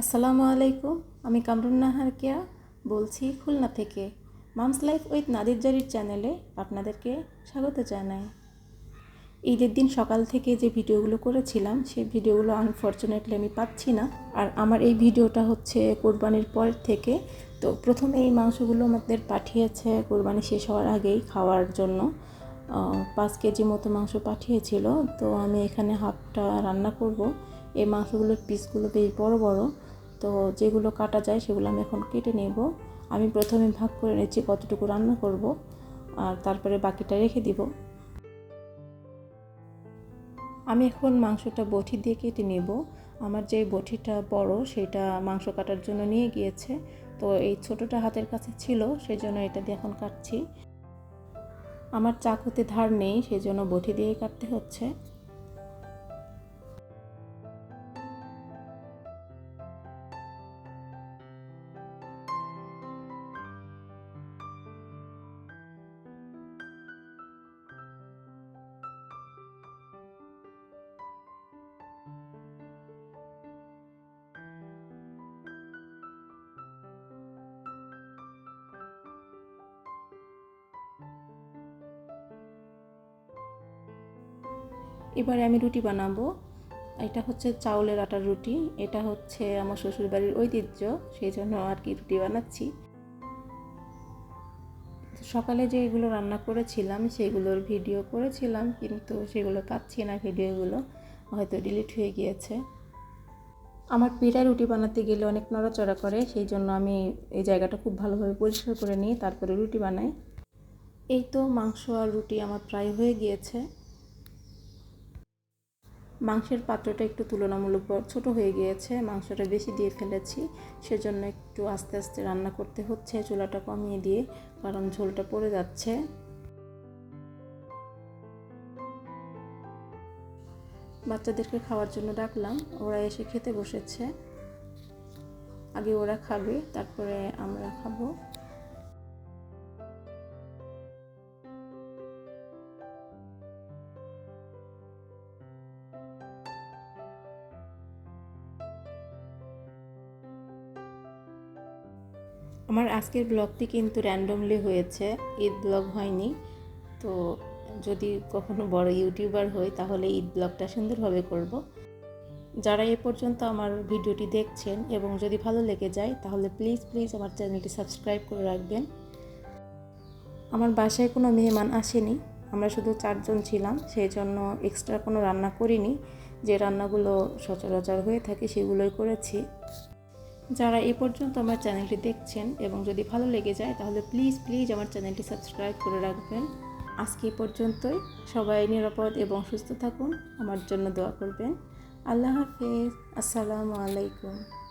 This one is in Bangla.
আসসালামু আলাইকুম, আমি কামরুন নাহার কেয়া বলছি খুলনা থেকে। মামস লাইফ উইথ নাদির জারির চ্যানেলে আপনাদেরকে স্বাগত জানাই। ঈদের দিন সকাল থেকে যে ভিডিওগুলো করেছিলাম, সেই ভিডিওগুলো আনফর্চুনেটলি আমি পাচ্ছি না। আর আমার এই ভিডিওটা হচ্ছে কোরবানির পর থেকে। তো প্রথমে এই মাংসগুলো আমাদের পাঠিয়েছে, কোরবানি শেষ হওয়ার আগেই খাওয়ার জন্য। পাঁচ কেজি মতো মাংস পাঠিয়েছিল। তো আমি এখানে হাফটা রান্না করব। এই মাংসগুলোর পিসগুলো বেশ বড় বড়। তো যেগুলো কাটা যায় সেগুলো আমি এখন কেটে নেব। আমি প্রথমে ভাগ করে নিচ্ছি কতটুকু রান্না করব আর তারপরে বাকিটা রেখে দিব। আমি এখন মাংসটা বটি দিয়ে কেটে নেব। আমার যে বটিটা বড় সেটা মাংস কাটার জন্য নিয়ে গিয়েছে। তো এই ছোটোটা হাতের কাছে ছিল সেই জন্য এটা দিয়ে এখন কাটছি। আমার চাকুতে ধার নেই সেই জন্য বটি দিয়ে কাটতে হচ্ছে। এবারে আমি রুটি বানাবো। এটা হচ্ছে চাউলের আটার রুটি। এটা হচ্ছে আমার শ্বশুরবাড়ির ঐতিহ্য, সেই জন্য আর কি রুটি বানাচ্ছি। সকালে যে এগুলো রান্না করেছিলাম, সেগুলোর ভিডিও করেছিলাম, কিন্তু সেগুলো পাচ্ছি না ভিডিওগুলো। হয়তো ডিলিট হয়ে গিয়েছে। আমার পিঠা রুটি বানাতে গেলে অনেক নড়াচড়া করে, সেই জন্য আমি এই জায়গাটা খুব ভালোভাবে পরিষ্কার করে নিই, তারপরে রুটি বানাই। এই তো মাংস আর রুটি আমার প্রায় হয়ে গিয়েছে। মাংসের পাত্রটা একটু তুলনামূলক ছোটো হয়ে গিয়েছে, মাংসটা বেশি দিয়ে ফেলেছি, সেজন্য একটু আস্তে আস্তে রান্না করতে হচ্ছে, চুলাটা কমিয়ে দিয়ে, কারণ ঝোলটা পড়ে যাচ্ছে। বাচ্চাদেরকে খাওয়ার জন্য ডাকলাম, ওরা এসে খেতে বসেছে। আগে ওরা খাবে, তারপরে আমরা খাব। আমার আজকের ব্লগটি কিন্তু র্যান্ডমলি হয়েছে, ঈদ ব্লগ হয়নি। তো যদি কখনো বড় ইউটিউবার হই, তাহলে ঈদ ব্লগটা সুন্দরভাবে করব। যারা এ পর্যন্ত আমার ভিডিওটি দেখছেন এবং যদি ভালো লেগে যায়, তাহলে প্লিজ প্লিজ আমার চ্যানেলটি সাবস্ক্রাইব করে রাখবেন। আমার বাসায় কোনো মেহমান আসেনি, আমরা শুধু চারজন ছিলাম, সেই জন্য এক্সট্রা কোনো রান্না করিনি। যে রান্নাগুলো সচরাচর হয়ে থাকে, সেগুলোই করেছি। যারা এ পর্যন্ত আমার চ্যানেলটি দেখছেন এবং যদি ভালো লেগে যায়, তাহলে প্লিজ প্লিজ আমার চ্যানেলটি সাবস্ক্রাইব করে রাখবেন। আজকে পর্যন্তই। সবাই নিরাপদ এবং সুস্থ থাকুন। আমার জন্য দোয়া করবেন। আল্লাহ হাফেজ। আসসালামু আলাইকুম।